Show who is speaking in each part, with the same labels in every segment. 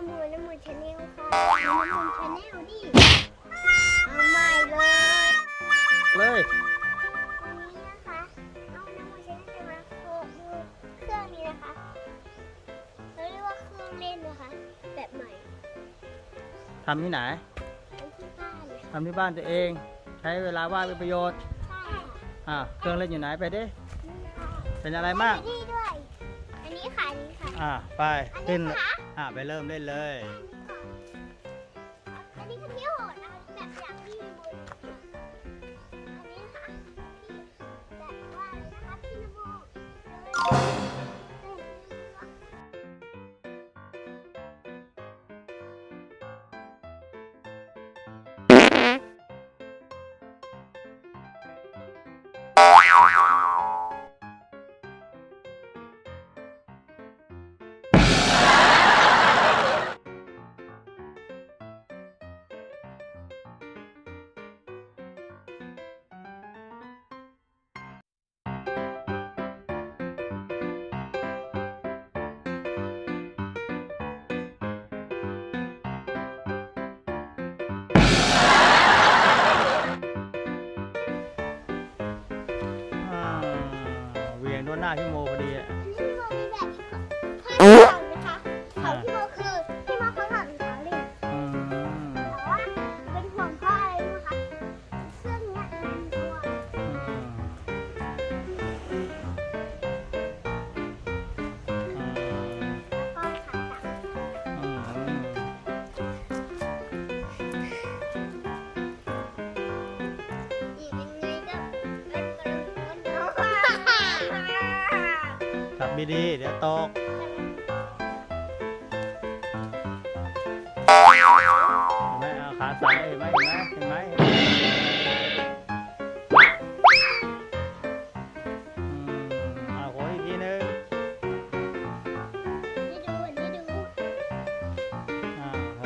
Speaker 1: น้ำมูน้ำมูชาแนลค่ะน้ำมูชาแนลดิเอาใหม่เลย
Speaker 2: เลย
Speaker 1: วันนี้นะคะเอาน้ำมูชาแนลจะมาโคดูเครื่องนี้นะคะเราเรียกว่าเครื่องเล่นนะคะแบบใหม่
Speaker 2: ทำที่ไหน
Speaker 1: ทั้งที่บ้านเลย
Speaker 2: ทำที่บ้านตัวเอง ใช้เวลาว่างเป็นประโยชน์
Speaker 1: ใช่ค่ะ
Speaker 2: อ่าเครื่องเล่นอยู่ไหนไปดิ
Speaker 1: นี่ค่ะ
Speaker 2: เป็นอะไรบ้าง
Speaker 1: มีนี่ด้วย อันนี้ค่ะอันนี้ค่ะ
Speaker 2: อ่าไป
Speaker 1: อัน
Speaker 2: ขึ้น
Speaker 1: นี้ค่ะ
Speaker 2: อ่าไปเริ่มเล่นเลย
Speaker 1: อันนี้คือที่โหดนะคะแบบอย่างที่มีบนอันนี้ค่ะที่แบบว่าอะไรนะคะพี่นโม
Speaker 2: อ่า หวียงโดนหน้าพี่โมพอดีอะ
Speaker 1: ขั
Speaker 2: บดีๆเดี๋ยวตกเห็นไหมเอาขาสั่นเห็นไหมเห็นไหมเห็นไหมเห็นไหมอืมเอาโหอีกทีนึง
Speaker 1: นี่ดูอันนี้ดู
Speaker 2: อ่าโห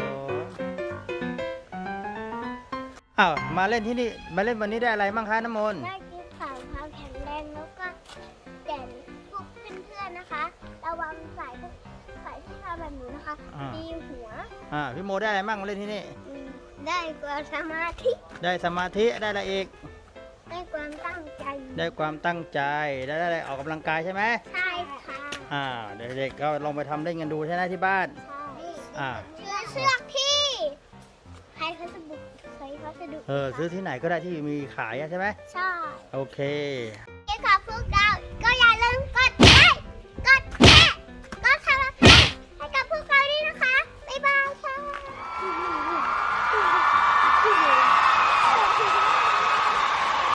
Speaker 2: อ้าวมาเล่นที่นี่มาเล่นวันนี้ได้อะไรบ้างคะน้ำมนต์
Speaker 1: ได้กินข่าวความแข็งแรงแล้วก็
Speaker 2: อ่า
Speaker 1: ตีหัว
Speaker 2: อ่าพี่โมได้อะไรบ้างมาเล่นที่นี่
Speaker 1: อืมได้ความสมาธิ
Speaker 2: ได้สมาธิได้อะไรอีก
Speaker 1: ได้ความตั้งใจ
Speaker 2: ได้ความตั้งใจได้ได้อะไรออกกำลังกายใช่ไหม
Speaker 1: ใช่ค่ะ
Speaker 2: อ่าเด็กๆก็ลองไปทำเล่นกันดูใช่ไหมที่บ้าน
Speaker 1: ใช่
Speaker 2: อ่า
Speaker 1: เชือกเชือกที่ใครเขาจะบุกใครเขาจะดุ
Speaker 2: เออซื้อที่ไหนก็ได้ที่มีขายอะใช่ไหม
Speaker 1: ใช่
Speaker 2: โอเค
Speaker 1: โอเคค่ะพวก